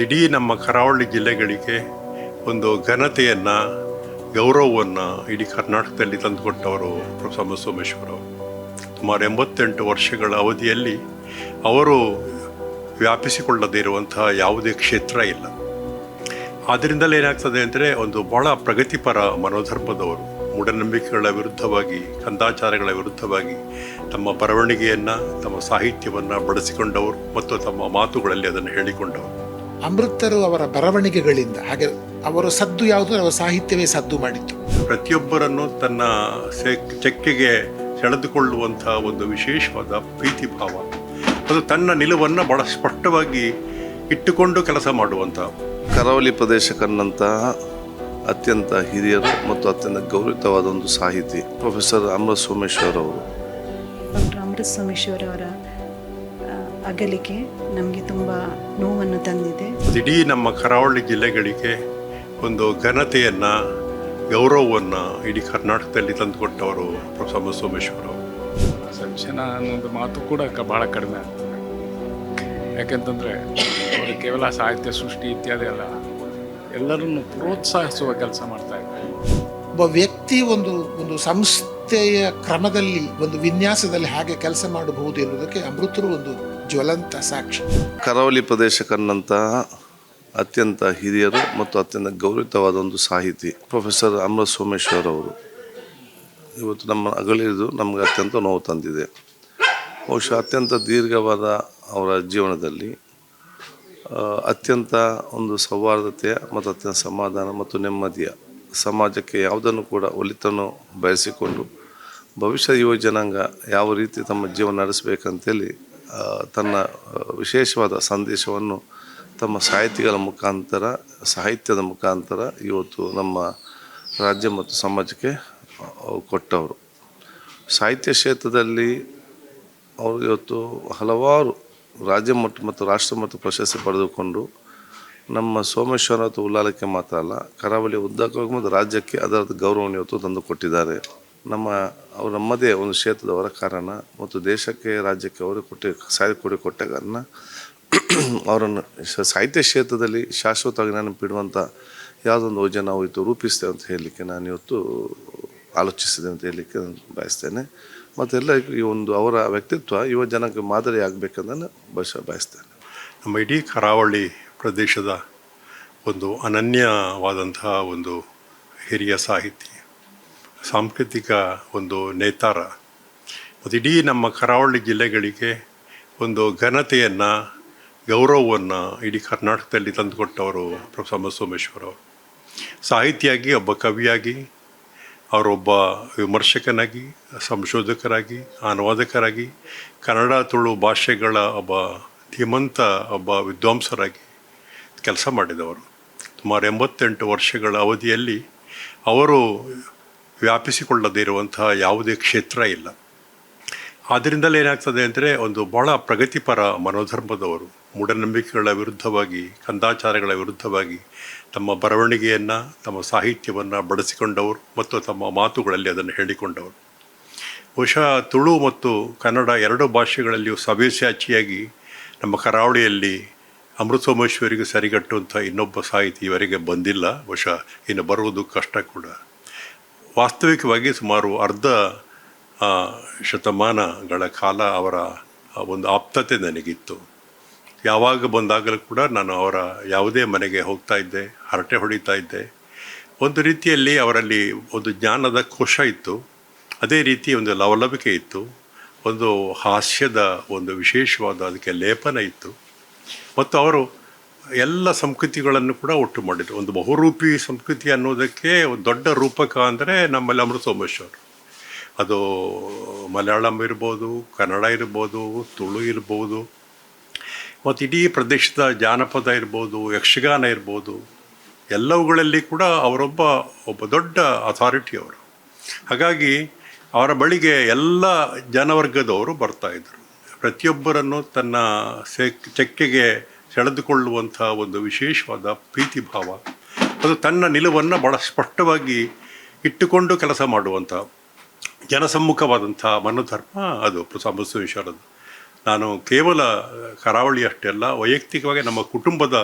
ಇಡೀ ನಮ್ಮ ಕರಾವಳಿ ಜಿಲ್ಲೆಗಳಿಗೆ ಒಂದು ಘನತೆಯನ್ನು, ಗೌರವವನ್ನು ಇಡೀ ಕರ್ನಾಟಕದಲ್ಲಿ ತಂದುಕೊಟ್ಟವರು ಪ್ರೊಫೆಸರ್ ಸೋಮೇಶ್ವರ ಸುಮಾರು ಎಂಬತ್ತೆಂಟು ವರ್ಷಗಳ ಅವಧಿಯಲ್ಲಿ ಅವರು ವ್ಯಾಪಿಸಿಕೊಳ್ಳದೇ ಇರುವಂತಹ ಯಾವುದೇ ಕ್ಷೇತ್ರ ಇಲ್ಲ. ಆದ್ದರಿಂದಲೇ ಏನಾಗ್ತದೆ ಅಂದರೆ ಒಂದು ಬಹಳ ಪ್ರಗತಿಪರ ಮನೋಧರ್ಮದವರು, ಮೂಢನಂಬಿಕೆಗಳ ವಿರುದ್ಧವಾಗಿ, ಕಂದಾಚಾರಗಳ ವಿರುದ್ಧವಾಗಿ ತಮ್ಮ ಬರವಣಿಗೆಯನ್ನು, ತಮ್ಮ ಸಾಹಿತ್ಯವನ್ನು ಬಳಸಿಕೊಂಡವರು ಮತ್ತು ತಮ್ಮ ಮಾತುಗಳಲ್ಲಿ ಅದನ್ನು ಹೇಳಿಕೊಂಡವರು. ಅಮೃತರು ಅವರ ಬರವಣಿಗೆಗಳಿಂದ ಹಾಗೆ ಅವರ ಸದ್ದು ಯಾವುದು ಅವರ ಸಾಹಿತ್ಯವೇ ಸದ್ದು ಮಾಡಿತ್ತು. ಪ್ರತಿಯೊಬ್ಬರನ್ನು ತನ್ನ ಚಕ್ಕೆಗೆ ಚೆಕ್ಕೆಗೆ ಸೆಳೆದುಕೊಳ್ಳುವಂತಹ ಒಂದು ವಿಶೇಷವಾದ ಪ್ರೀತಿ ಭಾವ ಅದು ತನ್ನ ನಿಲುವನ್ನು ಬಹಳ ಸ್ಪಷ್ಟವಾಗಿ ಇಟ್ಟುಕೊಂಡು ಕೆಲಸ ಮಾಡುವಂತಹ ಕರಾವಳಿ ಪ್ರದೇಶ ಕಂಡಂತಹ ಅತ್ಯಂತ ಹಿರಿಯರು ಮತ್ತು ಅತ್ಯಂತ ಗೌರವಿತವಾದ ಒಂದು ಸಾಹಿತಿ ಪ್ರೊಫೆಸರ್ ಅಮೃತ ಸೋಮೇಶ್ವರ್ ಅವರು ಡಾಕ್ಟರ್ ಅಮೃತ ಸೋಮೇಶ್ವರ್ ಅವರ ಆ, ಅಗಲಿಕೆ ನಮಗೆ ತುಂಬ ನೋವನ್ನು ತಂದಿದೆ. ಇಡೀ ನಮ್ಮ ಕರಾವಳಿ ಜಿಲ್ಲೆಗಳಿಗೆ ಒಂದು ಘನತೆಯನ್ನು ಗೌರವವನ್ನು ಇಡೀ ಕರ್ನಾಟಕದಲ್ಲಿ ತಂದುಕೊಟ್ಟವರು ಪ್ರೊಫೆಸರ್ ಸೋಮೇಶ್ವರ ಸಂಶನ ಅನ್ನೋದು ಮಾತು ಕೂಡ ಭಾಳ ಕಡಿಮೆ ಆಗ್ತದೆ. ಯಾಕೆಂತಂದರೆ ಅವರು ಕೇವಲ ಸಾಹಿತ್ಯ ಸೃಷ್ಟಿ ಇತ್ಯಾದಿ ಅಲ್ಲ ಎಲ್ಲರನ್ನು ಪ್ರೋತ್ಸಾಹಿಸುವ ಕೆಲಸ ಮಾಡ್ತಾ ಇದ್ದಾರೆ. ಒಬ್ಬ ವ್ಯಕ್ತಿ ಒಂದು ಒಂದು ಸಂಸ್ಥೆಯ ಕ್ರಮದಲ್ಲಿ ಒಂದು ವಿನ್ಯಾಸದಲ್ಲಿ ಹಾಗೆ ಕೆಲಸ ಮಾಡಬಹುದು ಎನ್ನುವುದಕ್ಕೆ ಅಮೃತರು ಒಂದು ಜ್ವಲಂತ ಸಾಕ್ಷಿ. ಕರಾವಳಿ ಪ್ರದೇಶ ಕಂಡಂತಹ ಅತ್ಯಂತ ಹಿರಿಯರು ಮತ್ತು ಅತ್ಯಂತ ಗೌರವಿತವಾದ ಒಂದು ಸಾಹಿತಿ ಪ್ರೊಫೆಸರ್ ಅಮೃತ ಸೋಮೇಶ್ವರ್ ಅವರು. ಇವತ್ತು ನಮ್ಮ ಅಗಲಿದು ನಮಗೆ ಅತ್ಯಂತ ನೋವು ತಂದಿದೆ. ಬಹುಶಃ ಅತ್ಯಂತ ದೀರ್ಘವಾದ ಅವರ ಜೀವನದಲ್ಲಿ ಅತ್ಯಂತ ಒಂದು ಸೌಹಾರ್ದತೆಯ ಮತ್ತು ಅತ್ಯಂತ ಸಮಾಧಾನ ಮತ್ತು ನೆಮ್ಮದಿಯ ಸಮಾಜಕ್ಕೆ ಯಾವುದನ್ನು ಕೂಡ ಒಲಿತನ್ನು ಬಯಸಿಕೊಂಡು ಭವಿಷ್ಯ ಯುವ ಜನಾಂಗ ಯಾವ ರೀತಿ ತಮ್ಮ ಜೀವನ ನಡೆಸಬೇಕಂತೇಳಿ ತನ್ನ ವಿಶೇಷವಾದ ಸಂದೇಶವನ್ನು ತಮ್ಮ ಸಾಹಿತಿಗಳ ಮುಖಾಂತರ, ಸಾಹಿತ್ಯದ ಮುಖಾಂತರ ಇವತ್ತು ನಮ್ಮ ರಾಜ್ಯ ಮತ್ತು ಸಮಾಜಕ್ಕೆ ಕೊಟ್ಟವರು. ಸಾಹಿತ್ಯ ಕ್ಷೇತ್ರದಲ್ಲಿ ಅವರು ಇವತ್ತು ಹಲವಾರು ರಾಜ್ಯ ಮಟ್ಟ ಮತ್ತು ರಾಷ್ಟ್ರ ಮಟ್ಟ ಪ್ರಶಸ್ತಿ ಪಡೆದುಕೊಂಡು ನಮ್ಮ ಸೋಮೇಶ್ವರ ಅಥವಾ ಉಲ್ಲಾಲಕ್ಕೆ ಮಾತ್ರ ಅಲ್ಲ, ಕರಾವಳಿ ಉದ್ದಕ್ಕೂ ಮತ್ತು ರಾಜ್ಯಕ್ಕೆ ಅದರದ್ದು ಗೌರವವನ್ನು ಇವತ್ತು ತಂದು ಕೊಟ್ಟಿದ್ದಾರೆ ನಮ್ಮ, ಅವ್ರು ನಮ್ಮದೇ ಒಂದು ಕ್ಷೇತ್ರದವರ ಕಾರಣ ಮತ್ತು ದೇಶಕ್ಕೆ, ರಾಜ್ಯಕ್ಕೆ ಅವರು ಕೊಟ್ಟ ಸಾಹಿತ್ಯ ಕೊಡಿ ಕೊಟ್ಟ ಕಾರಣ ಅವರನ್ನು ಸಾಹಿತ್ಯ ಕ್ಷೇತ್ರದಲ್ಲಿ ಶಾಶ್ವತವಾಗಿ ನೆನಪಿಡುವಂಥ ಯಾವುದೊಂದು ಯೋಜನೆ ನಾವು ಇದು ರೂಪಿಸ್ತೇವೆ ಅಂತ ಹೇಳಲಿಕ್ಕೆ ನಾನು ಇವತ್ತು ಆಲೋಚಿಸಿದೆ ಅಂತ ಹೇಳಲಿಕ್ಕೆ ನಾನು ಬಯಸ್ತೇನೆ. ಮತ್ತು ಎಲ್ಲರಿಗೂ ಈ ಒಂದು ಅವರ ವ್ಯಕ್ತಿತ್ವ ಯುವ ಜನಕ್ಕೆ ಮಾದರಿ ಆಗಬೇಕಂದ್ರೆ ಬಯಸ, ಬಯಸ್ತೇನೆ. ನಮ್ಮ ಇಡೀ ಕರಾವಳಿ ಪ್ರದೇಶದ ಒಂದು ಅನನ್ಯವಾದಂತಹ ಒಂದು ಹಿರಿಯ ಸಾಹಿತಿ ಸಾಂಸ್ಕೃತಿಕ ಒಂದು ನೇತಾರ. ಮತ್ತು ಇಡೀ ನಮ್ಮ ಕರಾವಳಿ ಜಿಲ್ಲೆಗಳಿಗೆ ಒಂದು ಘನತೆಯನ್ನು, ಗೌರವವನ್ನು ಇಡೀ ಕರ್ನಾಟಕದಲ್ಲಿ ತಂದುಕೊಟ್ಟವರು ಪ್ರೊಫೆಸರ್ ಸೋಮೇಶ್ವರ ಅವರು. ಸಾಹಿತಿಯಾಗಿ, ಒಬ್ಬ ಕವಿಯಾಗಿ, ಅವರೊಬ್ಬ ವಿಮರ್ಶಕನಾಗಿ, ಸಂಶೋಧಕರಾಗಿ, ಅನುವಾದಕರಾಗಿ, ಕನ್ನಡ ತುಳು ಭಾಷೆಗಳ ಒಬ್ಬ ಧೀಮಂತ ಒಬ್ಬ ವಿದ್ವಾಂಸರಾಗಿ ಕೆಲಸ ಮಾಡಿದವರು. ಸುಮಾರು ಎಂಬತ್ತೆಂಟು ವರ್ಷಗಳ ಅವಧಿಯಲ್ಲಿ ಅವರು ವ್ಯಾಪಿಸಿಕೊಳ್ಳದೇ ಇರುವಂತಹ ಯಾವುದೇ ಕ್ಷೇತ್ರ ಇಲ್ಲ. ಆದ್ದರಿಂದಲೇ ಏನಾಗ್ತದೆ ಅಂದರೆ ಒಂದು ಬಹಳ ಪ್ರಗತಿಪರ ಮನೋಧರ್ಮದವರು, ಮೂಢನಂಬಿಕೆಗಳ ವಿರುದ್ಧವಾಗಿ, ಕಂದಾಚಾರಗಳ ವಿರುದ್ಧವಾಗಿ ತಮ್ಮ ಬರವಣಿಗೆಯನ್ನು, ತಮ್ಮ ಸಾಹಿತ್ಯವನ್ನು ಬಳಸಿಕೊಂಡವರು ಮತ್ತು ತಮ್ಮ ಮಾತುಗಳಲ್ಲಿ ಅದನ್ನು ಹೇಳಿಕೊಂಡವರು. ಬಹುಶಃ ತುಳು ಮತ್ತು ಕನ್ನಡ ಎರಡು ಭಾಷೆಗಳಲ್ಲಿಯೂ ಸವ್ಯಸಾಚಿಯಾಗಿ ನಮ್ಮ ಕರಾವಳಿಯಲ್ಲಿ ಅಮೃತ ಸೋಮೇಶ್ವರಿಗೆ ಸರಿಗಟ್ಟುವಂಥ ಇನ್ನೊಬ್ಬ ಸಾಹಿತಿ ಇವರಿಗೆ ಬಂದಿಲ್ಲ. ಬಹುಶಃ ಇನ್ನು ಬರುವುದು ಕಷ್ಟ ಕೂಡ. ವಾಸ್ತವಿಕವಾಗಿ ಸುಮಾರು ಅರ್ಧ ಶತಮಾನಗಳ ಕಾಲ ಅವರ ಒಂದು ಆಪ್ತತೆ ನನಗಿತ್ತು. ಯಾವಾಗ ಬಂದಾಗಲೂ ಕೂಡ ನಾನು ಅವರ ಯಾವುದೇ ಮನೆಗೆ ಹೋಗ್ತಾ ಇದ್ದೆ, ಹರಟೆ ಹೊಡಿತಾ ಇದ್ದೆ. ಒಂದು ರೀತಿಯಲ್ಲಿ ಅವರಲ್ಲಿ ಒಂದು ಜ್ಞಾನದ ಕೋಶ ಇತ್ತು. ಅದೇ ರೀತಿ ಒಂದು ಲವಲವಿಕೆ ಇತ್ತು. ಒಂದು ಹಾಸ್ಯದ ಒಂದು ವಿಶೇಷವಾದ ಅದಕ್ಕೆ ಲೇಪನ ಇತ್ತು. ಮತ್ತು ಅವರು ಎಲ್ಲ ಸಂಸ್ಕೃತಿಗಳನ್ನು ಕೂಡ ಒಟ್ಟು ಮಾಡಿದರು. ಒಂದು ಬಹುರೂಪಿ ಸಂಸ್ಕೃತಿ ಅನ್ನೋದಕ್ಕೆ ಒಂದು ದೊಡ್ಡ ರೂಪಕ ಅಂದರೆ ನಮ್ಮಲ್ಲಿ ಅಮೃತ ಸೋಮೇಶ್ವರ್ ಅದು ಮಲಯಾಳಂ ಇರ್ಬೋದು, ಕನ್ನಡ ಇರ್ಬೋದು, ತುಳು ಇರ್ಬೋದು, ಮತ್ತು ಇಡೀ ಪ್ರದೇಶದ ಜಾನಪದ ಇರ್ಬೋದು, ಯಕ್ಷಗಾನ ಇರ್ಬೋದು, ಎಲ್ಲವುಗಳಲ್ಲಿ ಕೂಡ ಅವರೊಬ್ಬ ಒಬ್ಬ ದೊಡ್ಡ ಅಥಾರಿಟಿ ಅವರು. ಹಾಗಾಗಿ ಅವರ ಬಳಿಗೆ ಎಲ್ಲ ಜನವರ್ಗದವರು ಬರ್ತಾಯಿದ್ರು ಪ್ರತಿಯೊಬ್ಬರನ್ನು ತನ್ನ ಸೆ ಚೆಕ್ಕೆಗೆ ಸೆಳೆದುಕೊಳ್ಳುವಂಥ ಒಂದು ವಿಶೇಷವಾದ ಪ್ರೀತಿ ಭಾವ ಅದು ತನ್ನ ನಿಲುವನ್ನು ಬಹಳ ಸ್ಪಷ್ಟವಾಗಿ ಇಟ್ಟುಕೊಂಡು ಕೆಲಸ ಮಾಡುವಂಥ ಜನಸಮ್ಮುಖವಾದಂಥ ಮನೋಧರ್ಮ ಅದು. ಪ್ರಸಾಂಬಸವೇಶ್ವರದ್ದು ನಾನು ಕೇವಲ ಕರಾವಳಿ ಅಷ್ಟೇ ಅಲ್ಲ, ವೈಯಕ್ತಿಕವಾಗಿ ನಮ್ಮ ಕುಟುಂಬದ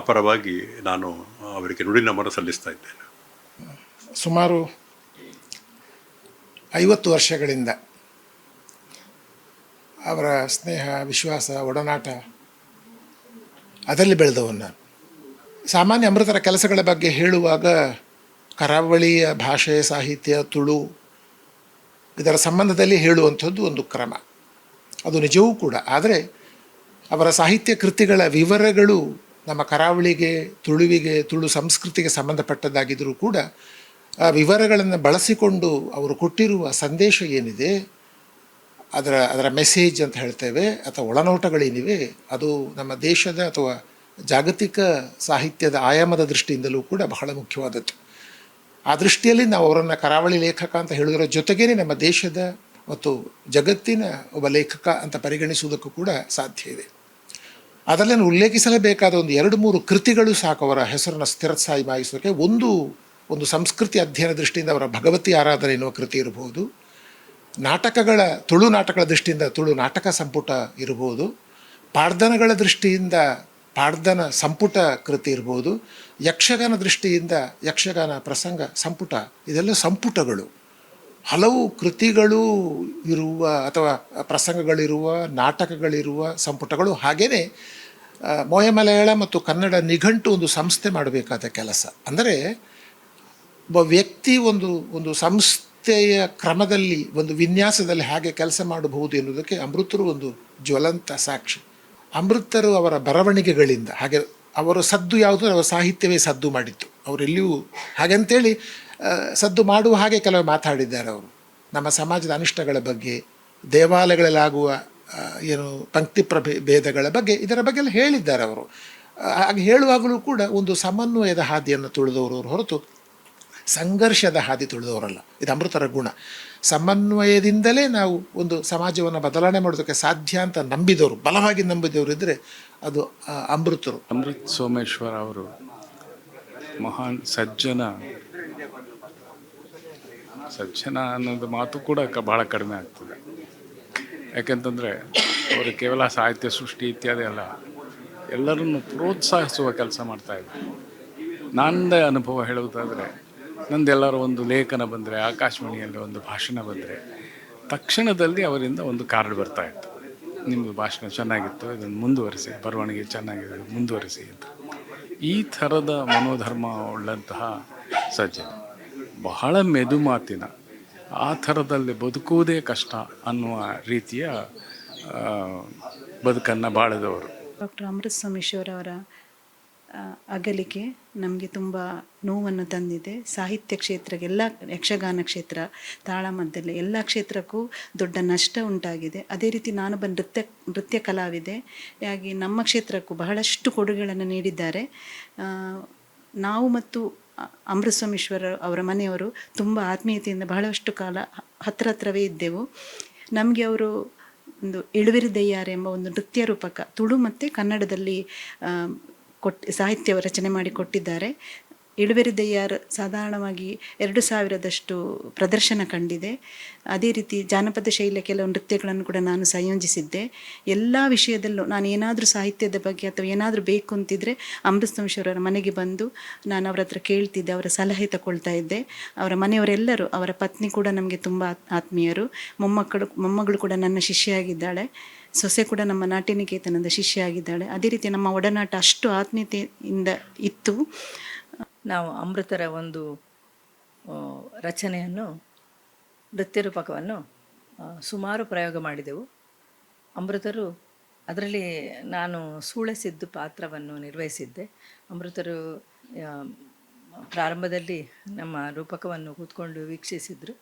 ಪರವಾಗಿ ನಾನು ಅವರಿಗೆ ನುಡಿ ನಮನ ಸಲ್ಲಿಸ್ತಾ ಇದ್ದೇನೆ. ಸುಮಾರು ಐವತ್ತು ವರ್ಷಗಳಿಂದ ಅವರ ಸ್ನೇಹ, ವಿಶ್ವಾಸ, ಒಡನಾಟ ಅದರಲ್ಲಿ ಬೆಳೆದವನು ನಾನು. ಸಾಮಾನ್ಯ ಅಮೃತರ ಕೆಲಸಗಳ ಬಗ್ಗೆ ಹೇಳುವಾಗ ಕರಾವಳಿಯ ಭಾಷೆ ಸಾಹಿತ್ಯ, ತುಳು ಇದರ ಸಂಬಂಧದಲ್ಲಿ ಹೇಳುವಂಥದ್ದು ಒಂದು ಕ್ರಮ. ಅದು ನಿಜವೂ ಕೂಡ. ಆದರೆ ಅವರ ಸಾಹಿತ್ಯ ಕೃತಿಗಳ ವಿವರಗಳು ನಮ್ಮ ಕರಾವಳಿಗೆ, ತುಳುವಿಗೆ, ತುಳು ಸಂಸ್ಕೃತಿಗೆ ಸಂಬಂಧಪಟ್ಟದ್ದಾಗಿದ್ದರೂ ಕೂಡ ಆ ವಿವರಗಳನ್ನು ಬಳಸಿಕೊಂಡು ಅವರು ಕೊಟ್ಟಿರುವ ಸಂದೇಶ ಏನಿದೆ? ಅದರ ಅದರ ಮೆಸೇಜ್ ಅಂತ ಹೇಳ್ತೇವೆ, ಅಥವಾ ಒಳನೋಟಗಳೇನಿವೆ, ಅದು ನಮ್ಮ ದೇಶದ ಅಥವಾ ಜಾಗತಿಕ ಸಾಹಿತ್ಯದ ಆಯಾಮದ ದೃಷ್ಟಿಯಿಂದಲೂ ಕೂಡ ಬಹಳ ಮುಖ್ಯವಾದದ್ದು. ಆ ದೃಷ್ಟಿಯಲ್ಲಿ ನಾವು ಅವರನ್ನು ಕರಾವಳಿ ಲೇಖಕ ಅಂತ ಹೇಳುವುದರ ಜೊತೆಗೇನೆ ನಮ್ಮ ದೇಶದ ಮತ್ತು ಜಗತ್ತಿನ ಒಬ್ಬ ಲೇಖಕ ಅಂತ ಪರಿಗಣಿಸುವುದಕ್ಕೂ ಕೂಡ ಸಾಧ್ಯ ಇದೆ. ಅದರಲ್ಲಿ ಉಲ್ಲೇಖಿಸಲೇಬೇಕಾದ ಒಂದು ಎರಡು ಮೂರು ಕೃತಿಗಳು ಸಾಕು ಅವರ ಹೆಸರನ್ನು ಸ್ಥಿರಸಾಯಿಸೋಕೆ ಒಂದು ಒಂದು ಸಂಸ್ಕೃತಿ ಅಧ್ಯಯನ ದೃಷ್ಟಿಯಿಂದ ಅವರ ಭಗವತಿ ಆರಾಧನೆ ಎನ್ನುವ ಕೃತಿ ಇರಬಹುದು ನಾಟಕಗಳ, ತುಳು ನಾಟಕಗಳ ದೃಷ್ಟಿಯಿಂದ ತುಳು ನಾಟಕ ಸಂಪುಟ ಇರಬಹುದು. ಪಾಡ್ದನಗಳ ದೃಷ್ಟಿಯಿಂದ ಪಾಡ್ದನ ಸಂಪುಟ ಕೃತಿ ಇರ್ಬೋದು ಯಕ್ಷಗಾನ ದೃಷ್ಟಿಯಿಂದ ಯಕ್ಷಗಾನ ಪ್ರಸಂಗ ಸಂಪುಟ, ಇದೆಲ್ಲ ಸಂಪುಟಗಳು. ಹಲವು ಕೃತಿಗಳು ಇರುವ ಅಥವಾ ಪ್ರಸಂಗಗಳಿರುವ, ನಾಟಕಗಳಿರುವ ಸಂಪುಟಗಳು ಹಾಗೆಯೇ ಮೋಯಮಲಯಾಳ ಮೋಯ ಮಲಯಾಳ ಮತ್ತು ಕನ್ನಡ ನಿಘಂಟು ಒಂದು ಸಂಸ್ಥೆ ಮಾಡಬೇಕಾದ ಕೆಲಸ. ಅಂದರೆ ಒಬ್ಬ ವ್ಯಕ್ತಿ ಒಂದು ಒಂದು ಸಂಸ್ಥೆಯ ಕ್ರಮದಲ್ಲಿ, ಒಂದು ವಿನ್ಯಾಸದಲ್ಲಿ ಹಾಗೆ ಕೆಲಸ ಮಾಡಬಹುದು ಎನ್ನುವುದಕ್ಕೆ ಅಮೃತರು ಒಂದು ಜ್ವಲಂತ ಸಾಕ್ಷಿ. ಅಮೃತರು ಅವರ ಬರವಣಿಗೆಗಳಿಂದ, ಹಾಗೆ ಅವರ ಸದ್ದು ಯಾವುದು, ಅವರ ಸಾಹಿತ್ಯವೇ ಸದ್ದು ಮಾಡಿತ್ತು. ಅವರೆಲ್ಲಿಯೂ ಹಾಗಂತೇಳಿ ಸದ್ದು ಮಾಡುವ ಹಾಗೆ ಕೆಲವು ಮಾತಾಡಿದ್ದಾರೆ ಅವರು. ನಮ್ಮ ಸಮಾಜದ ಅನಿಷ್ಟಗಳ ಬಗ್ಗೆ, ದೇವಾಲಯಗಳಲ್ಲಾಗುವ ಏನು ಪಂಕ್ತಿ ಪ್ರಭೇ, ಭೇದಗಳ ಬಗ್ಗೆ, ಇದರ ಬಗ್ಗೆ ಎಲ್ಲ ಹೇಳಿದ್ದಾರೆ ಅವರು. ಹಾಗೆ ಹೇಳುವಾಗಲೂ ಕೂಡ ಒಂದು ಸಮನ್ವಯದ ಹಾದಿಯನ್ನು ತುಳಿದವರು ಅವರು ಹೊರತು ಸಂಘರ್ಷದ ಹಾದಿ ತುಳಿದವರಲ್ಲ. ಇದು ಅಮೃತರ ಗುಣ. ಸಮನ್ವಯದಿಂದಲೇ ನಾವು ಒಂದು ಸಮಾಜವನ್ನು ಬದಲಾವಣೆ ಮಾಡೋದಕ್ಕೆ ಸಾಧ್ಯ ಅಂತ ನಂಬಿದವರು, ಬಲವಾಗಿ ನಂಬಿದವರು ಇದ್ದರೆ ಅದು ಅಮೃತರು. ಅಮೃತ್ ಸೋಮೇಶ್ವರ ಅವರು ಮಹಾನ್ ಸಜ್ಜನ. ಸಜ್ಜನ ಅನ್ನೋದು ಮಾತು ಕೂಡ ಕ ಭಾಳ ಕಡಿಮೆ ಆಗ್ತದೆ. ಯಾಕೆಂತಂದರೆ ಅವರು ಕೇವಲ ಸಾಹಿತ್ಯ, ಸೃಷ್ಟಿ ಇತ್ಯಾದಿ ಅಲ್ಲ, ಎಲ್ಲರನ್ನು ಪ್ರೋತ್ಸಾಹಿಸುವ ಕೆಲಸ ಮಾಡ್ತಾಯಿದ್ದರು ನಂದೇ ಅನುಭವ ಹೇಳುವುದಾದರೆ ನಂದೆಲ್ಲರೂ ಒಂದು ಲೇಖನ ಬಂದರೆ, ಆಕಾಶವಾಣಿಯಲ್ಲಿ ಒಂದು ಭಾಷಣ ಬಂದರೆ, ತಕ್ಷಣದಲ್ಲಿ ಅವರಿಂದ ಒಂದು ಕಾರ್ಡ್ ಬರ್ತಾ ಇತ್ತು. ನಿಮ್ಮದು ಭಾಷಣ ಚೆನ್ನಾಗಿತ್ತು, ಇದನ್ನು ಮುಂದುವರಿಸಿ, ಬರವಣಿಗೆ ಚೆನ್ನಾಗಿದೆ, ಮುಂದುವರಿಸಿ ಅಂತ. ಈ ಥರದ ಮನೋಧರ್ಮ ಉಳ್ಳಂತಹ ಸಜ್ಜನ, ಬಹಳ ಮೆದು ಮಾತಿನ ಆ ಥರದಲ್ಲಿ ಬದುಕುವುದೇ ಕಷ್ಟ ಅನ್ನುವ ರೀತಿಯ ಬದುಕನ್ನು ಬಾಳಿದವರು. ಡಾಕ್ಟರ್ ಅಮೃತ್ ಸಮೇಶ್ವರವರ ಅಗಲಿಕೆ ನಮಗೆ ತುಂಬ ನೋವನ್ನು ತಂದಿದೆ. ಸಾಹಿತ್ಯ ಕ್ಷೇತ್ರಕ್ಕೆ ಎಲ್ಲ ಯಕ್ಷಗಾನ ಕ್ಷೇತ್ರ ತಾಳಮದ್ದಲ್ಲಿ ಎಲ್ಲ ಕ್ಷೇತ್ರಕ್ಕೂ ದೊಡ್ಡ ನಷ್ಟ ಉಂಟಾಗಿದೆ. ಅದೇ ರೀತಿ ನಾನೊಬ್ಬ ನೃತ್ಯ ನೃತ್ಯ ಕಲಾವಿದೆ. ಹಾಗೆ ನಮ್ಮ ಕ್ಷೇತ್ರಕ್ಕೂ ಬಹಳಷ್ಟು ಕೊಡುಗೆಗಳನ್ನು ನೀಡಿದ್ದಾರೆ. ನಾವು ಮತ್ತು ಅಮೃತಸ್ವಾಮೀಶ್ವರ ಅವರ ಮನೆಯವರು ತುಂಬ ಆತ್ಮೀಯತೆಯಿಂದ ಬಹಳಷ್ಟು ಕಾಲ ಹತ್ರ ಹತ್ರವೇ ಇದ್ದೆವು. ನಮಗೆ ಅವರು ಒಂದು ಇಳುವಿರಿ ದಯ್ಯಾರ ಎಂಬ ಒಂದು ನೃತ್ಯ ರೂಪಕ ತುಳು ಮತ್ತು ಕನ್ನಡದಲ್ಲಿ ಆ, ಕೊಟ್ ಸಾಹಿತ್ಯ ರಚನೆ ಮಾಡಿ ಕೊಟ್ಟಿದ್ದಾರೆ. ಇಳುವೆರಿ ದಯ್ಯಾರ್ ಸಾಧಾರಣವಾಗಿ ಎರಡು ಸಾವಿರದಷ್ಟು ಪ್ರದರ್ಶನ ಕಂಡಿದೆ. ಅದೇ ರೀತಿ ಜಾನಪದ ಶೈಲಿಯ ಕೆಲವು ನೃತ್ಯಗಳನ್ನು ಕೂಡ ನಾನು ಸಂಯೋಜಿಸಿದ್ದೆ. ಎಲ್ಲ ವಿಷಯದಲ್ಲೂ ನಾನು ಏನಾದರೂ ಸಾಹಿತ್ಯದ ಬಗ್ಗೆ ಅಥವಾ ಏನಾದರೂ ಬೇಕು ಅಂತಿದ್ರೆ ಅಮೃತ ಸಂಶಯವರ ಮನೆಗೆ ಬಂದು ನಾನು ಅವರ ಹತ್ರ ಕೇಳ್ತಿದ್ದೆ ಅವರ ಸಲಹೆ ತಗೊಳ್ತಾ ಇದ್ದೆ. ಅವರ ಮನೆಯವರೆಲ್ಲರೂ ಅವರ ಪತ್ನಿ ಕೂಡ ನಮಗೆ ತುಂಬ ಆತ್ಮೀಯರು. ಮೊಮ್ಮಕ್ಕಳು ಮೊಮ್ಮಗಳು ಕೂಡ ನನ್ನ ಶಿಷ್ಯೆಯಾಗಿದ್ದಾಳೆ ಸೊಸೆ ಕೂಡ ನಮ್ಮ ನಾಟ್ಯನಿಕೇತನದ ಶಿಷ್ಯ ಆಗಿದ್ದಾಳೆ ಅದೇ ರೀತಿ ನಮ್ಮ ಒಡನಾಟ ಅಷ್ಟು ಆತ್ಮೀಯತೆಯಿಂದ ಇತ್ತು. ನಾವು ಅಮೃತರ ಒಂದು ರಚನೆಯನ್ನು ನೃತ್ಯ ರೂಪಕವನ್ನು ಸುಮಾರು ಪ್ರಯೋಗ ಮಾಡಿದೆವು. ಅಮೃತರು ಅದರಲ್ಲಿ ನಾನು ಸೂಳೆಸಿದ್ದು ಪಾತ್ರವನ್ನು ನಿರ್ವಹಿಸಿದ್ದೆ. ಅಮೃತರು ಪ್ರಾರಂಭದಲ್ಲಿ ನಮ್ಮ ರೂಪಕವನ್ನು ಕೂತ್ಕೊಂಡು ವೀಕ್ಷಿಸಿದರು.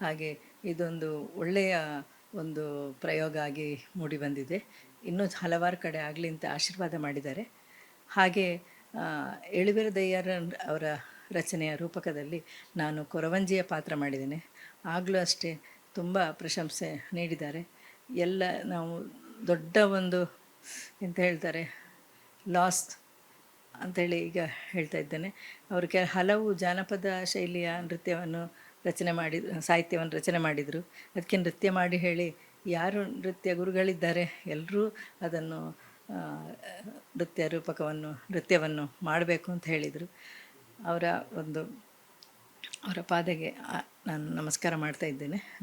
ಹಾಗೆ ಇದೊಂದು ಒಳ್ಳೆಯ ಒಂದು ಪ್ರಯೋಗ ಆಗಿ ಮೂಡಿಬಂದಿದೆ ಇನ್ನೂ ಹಲವಾರು ಕಡೆ ಆಗಲಿ ಅಂತ ಆಶೀರ್ವಾದ ಮಾಡಿದ್ದಾರೆ. ಹಾಗೆ ಆ, ಎಳುವೆರ ದಯ್ಯರ ಅವರ ರಚನೆಯ ರೂಪಕದಲ್ಲಿ ನಾನು ಕೊರವಂಜಿಯ ಪಾತ್ರ ಮಾಡಿದ್ದೇನೆ. ಆಗಲೂ ಅಷ್ಟೇ ತುಂಬ ಪ್ರಶಂಸೆ ನೀಡಿದ್ದಾರೆ. ಎಲ್ಲ ನಾವು ದೊಡ್ಡ ಒಂದು ಎಂತ ಹೇಳ್ತಾರೆ ಲಾಸ್ ಅಂತೇಳಿ ಈಗ ಹೇಳ್ತಾ ಇದ್ದೇನೆ. ಅವರು ಕೆ ಹಲವು ಜಾನಪದ ಶೈಲಿಯ ನೃತ್ಯವನ್ನು ರಚನೆ ಮಾಡಿ, ಸಾಹಿತ್ಯವನ್ನು ರಚನೆ ಮಾಡಿದರು. ಅದಕ್ಕೆ ನೃತ್ಯ ಮಾಡಿ ಹೇಳಿ ಯಾರು ನೃತ್ಯ ಗುರುಗಳಿದ್ದಾರೆ? ಎಲ್ಲರೂ ಅದನ್ನು ನೃತ್ಯ ರೂಪಕವನ್ನು, ನೃತ್ಯವನ್ನು ಮಾಡಬೇಕು ಅಂತ ಹೇಳಿದರು. ಅವರ ಒಂದು, ಅವರ ಪಾದಗೆ ನಾನು ನಮಸ್ಕಾರ ಮಾಡ್ತಾ ಇದ್ದೇನೆ.